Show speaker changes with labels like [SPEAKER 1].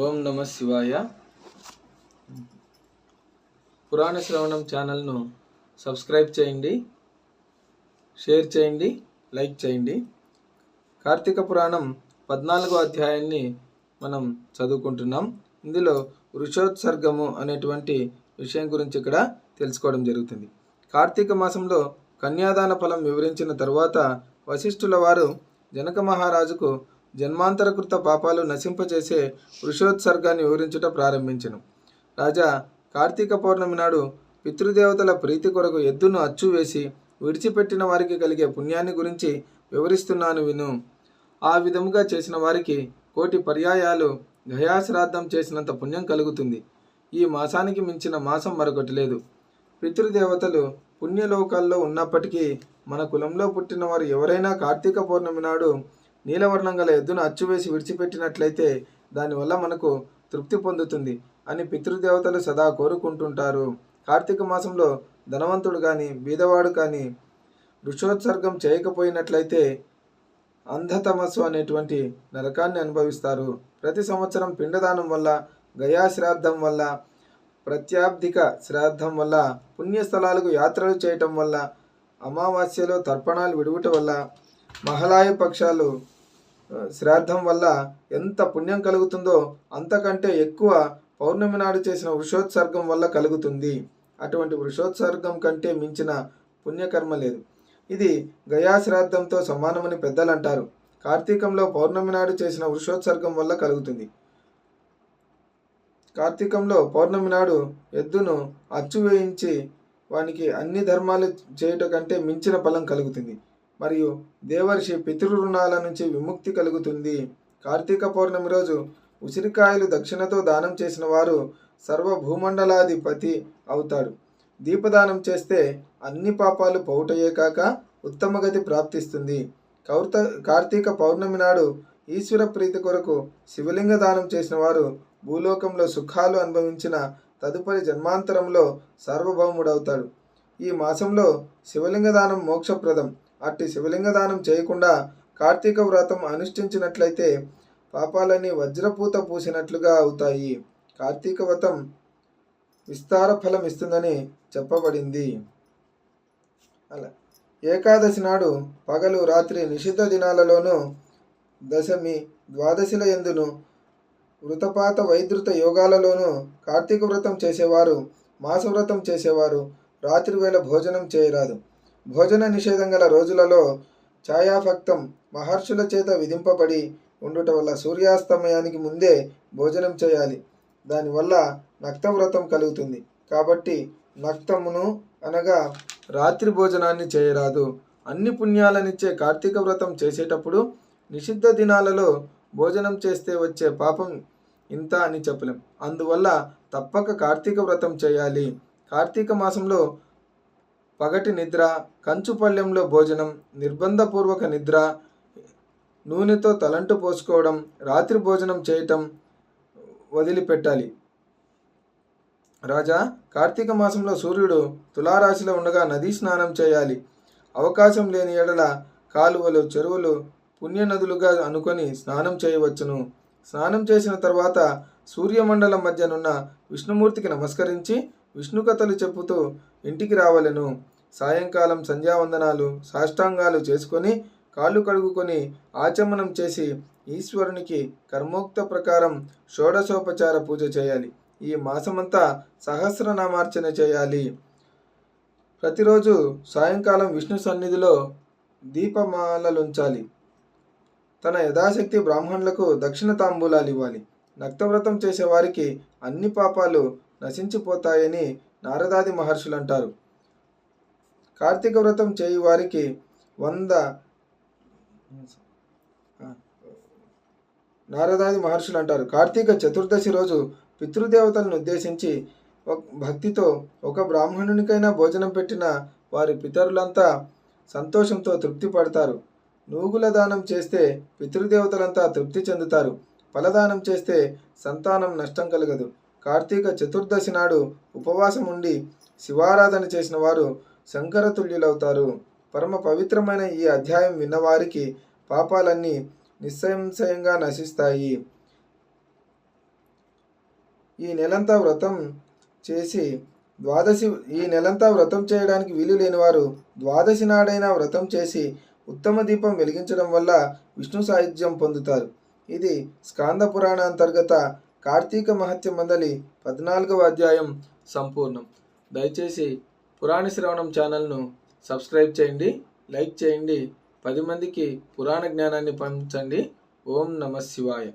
[SPEAKER 1] ఓం నమ శివాయ. పురాణ శ్రవణం ఛానల్ను సబ్స్క్రైబ్ చేయండి షేర్ చేయండి లైక్ చేయండి. కార్తీక పురాణం పద్నాలుగో అధ్యాయాన్ని మనం చదువుకుంటున్నాం. ఇందులో వృషోత్సర్గము అనేటువంటి విషయం గురించి ఇక్కడ తెలుసుకోవడం జరుగుతుంది. కార్తీక మాసంలో కన్యాదాన ఫలం వివరించిన తర్వాత వశిష్ఠుల వారు జనక మహారాజుకు జన్మాంతరకృత పాపాలు నశింపచేసే వృషోత్సర్గాన్ని వివరించుట ప్రారంభించెను. రాజా కార్తీక పౌర్ణమి నాడు పితృదేవతల ప్రీతి కొరకు ఎద్దును అచ్చు వేసి విడిచిపెట్టిన వారికి కలిగే పుణ్యాన్ని గురించి వివరిస్తున్నాను విను. ఆ విధముగా చేసిన వారికి కోటి పర్యాయాలు గయాశ్రాద్ధం చేసినంత పుణ్యం కలుగుతుంది. ఈ మాసానికి మించిన మాసం మరొకటి లేదు. పితృదేవతలు పుణ్యలోకాల్లో ఉన్నప్పటికీ మన కులంలో పుట్టిన వారు ఎవరైనా కార్తీక పౌర్ణమి నాడు నీలవర్ణం గల ఎద్దును అచ్చువేసి విడిచిపెట్టినట్లయితే దానివల్ల మనకు తృప్తి పొందుతుంది అని పితృదేవతలు సదా కోరుకుంటుంటారు. కార్తీక మాసంలో ధనవంతుడు కానీ బీదవాడు కానీ ఋషోత్సర్గం చేయకపోయినట్లయితే అంధతమస్సు అనేటువంటి నరకాన్ని అనుభవిస్తారు. ప్రతి సంవత్సరం పిండదానం వల్ల గయాశ్రాద్ధం వల్ల ప్రత్యాబ్దిక శ్రాద్ధం వల్ల పుణ్యస్థలాలకు యాత్రలు చేయటం వల్ల అమావాస్యలో తర్పణాలు విడువుట వల్ల మహలాయ పక్షాలు శ్రాద్ధం వల్ల ఎంత పుణ్యం కలుగుతుందో అంతకంటే ఎక్కువ పౌర్ణమి నాడు చేసిన వృషోత్సర్గం వల్ల కలుగుతుంది. అటువంటి వృషోత్సర్గం కంటే మించిన పుణ్యకర్మ లేదు. ఇది గయాశ్రాద్ధంతో సమానమని పెద్దలు అంటారు కార్తీకంలో పౌర్ణమి నాడు చేసిన వృషోత్సర్గం వల్ల కలుగుతుంది. కార్తీకంలో పౌర్ణమి నాడు ఎద్దును అచ్చు వేయించి వానికి అన్ని ధర్మాలు చేయుట కంటే మించిన ఫలం కలుగుతుంది. మరియు దేవర్షి పితృరుణాల నుంచి విముక్తి కలుగుతుంది. కార్తీక పౌర్ణమి రోజు ఉసిరికాయలు దక్షిణతో దానం చేసిన వారు సర్వభూమండలాధిపతి అవుతాడు దీపదానం చేస్తే అన్ని పాపాలు పౌటయ్యే కాక ఉత్తమ గతి ప్రాప్తిస్తుంది. కౌర్త కార్తీక పౌర్ణమి నాడు ఈశ్వర ప్రీతి కొరకు శివలింగ దానం చేసిన వారు భూలోకంలో సుఖాలు అనుభవించిన తదుపరి జన్మాంతరంలో సార్వభౌముడవుతాడు ఈ మాసంలో శివలింగ దానం మోక్షప్రదం. అట్టి శివలింగ దానం చేయకుండా కార్తీక వ్రతం అనుష్ఠించినట్లయితే పాపాలన్నీ వజ్రపూత పూసినట్లుగా అవుతాయి. కార్తీక వ్రతం విస్తార ఫలం ఇస్తుందని చెప్పబడింది. అలా. ఏకాదశి నాడు పగలు రాత్రి నిషిద్ధ దినాలలోనూ దశమి ద్వాదశిల ఎందును వృతపాత వైద్యుత యోగాలలోనూ కార్తీక వ్రతం చేసేవారు మాసవ్రతం చేసేవారు రాత్రి వేళ భోజనం చేయరాదు. భోజన నిషేధం గల రోజులలో ఛాయాభక్తం మహర్షుల చేత విధింపబడి ఉండుట వల్ల సూర్యాస్తమయానికి ముందే భోజనం చేయాలి. దానివల్ల నక్తవ్రతం కలుగుతుంది. కాబట్టి నక్తమును అనగా రాత్రి భోజనాన్ని చేయరాదు. అన్ని పుణ్యాలనిచ్చే కార్తీక వ్రతం చేసేటప్పుడు నిషిద్ధ దినాలలో భోజనం చేస్తే వచ్చే పాపం ఇంత అని చెప్పలేం. అందువల్ల తప్పక కార్తీక వ్రతం చేయాలి. కార్తీక మాసంలో పగటి నిద్ర కంచుపల్లెంలో భోజనం నిర్బంధపూర్వక నిద్ర నూనెతో తలంటు పోసుకోవడం రాత్రి భోజనం చేయటం వదిలిపెట్టాలి. రాజా కార్తీక మాసంలో సూర్యుడు తులారాశిలో ఉండగా నదీ స్నానం చేయాలి. అవకాశం లేని ఎడల కాలువలు చెరువులు పుణ్యనదులుగా అనుకొని స్నానం చేయవచ్చును. స్నానం చేసిన తర్వాత సూర్యమండలం మధ్యనున్న విష్ణుమూర్తికి నమస్కరించి విష్ణు కథలు చెప్పుతూ ఇంటికి రావలెను. సాయంకాలం సంధ్యావందనాలు సాష్టాంగాలు చేసుకొని కాళ్ళు కడుగుకొని ఆచమనం చేసి ఈశ్వరునికి కర్మోక్త ప్రకారం షోడశోపచార పూజ చేయాలి. ఈ మాసమంతా సహస్రనామార్చన చేయాలి. ప్రతిరోజు సాయంకాలం విష్ణు సన్నిధిలో దీపమాలలుంచాలి. తన యథాశక్తి బ్రాహ్మణులకు దక్షిణ తాంబూలాలు ఇవ్వాలి. నక్తవ్రతం చేసేవారికి అన్ని పాపాలు నశించిపోతాయని నారదాది మహర్షులు అంటారు కార్తీక వ్రతం చేయి వారికి వంద నారదాది మహర్షులు అంటారు కార్తీక చతుర్దశి రోజు పితృదేవతలను ఉద్దేశించి ఒక- భక్తితో ఒక బ్రాహ్మణునికైనా భోజనం పెట్టిన వారి పితరులంతా సంతోషంతో తృప్తి పడతారు. నూగుల దానం చేస్తే పితృదేవతలంతా తృప్తి చెందుతారు. ఫలదానం చేస్తే సంతానం నష్టం కలగదు. కార్తీక చతుర్దశి నాడు ఉపవాసం ఉండి శివారాధన చేసిన వారు శంకరతుల్యులవుతారు. పరమ పవిత్రమైన ఈ అధ్యాయం విన్నవారికి పాపాలన్నీ నిస్సంశయంగా నశిస్తాయి. ఈ నెలంతా వ్రతం చేసి ద్వాదశి ఈ నెలంతా వ్రతం చేయడానికి వీలు లేని వారు ద్వాదశి నాడైనా వ్రతం చేసి ఉత్తమ దీపం వెలిగించడం వల్ల విష్ణు సాహిత్యం పొందుతారు. ఇది స్కాంద పురాణ అంతర్గత కార్తీక మహత్య మందలి పద్నాలుగవ అధ్యాయం సంపూర్ణం. దయచేసి పురాణ శ్రవణం ఛానల్ను సబ్స్క్రైబ్ చేయండి లైక్ చేయండి పది మందికి పురాణ జ్ఞానాన్ని పంచండి. ఓం నమ శివాయ.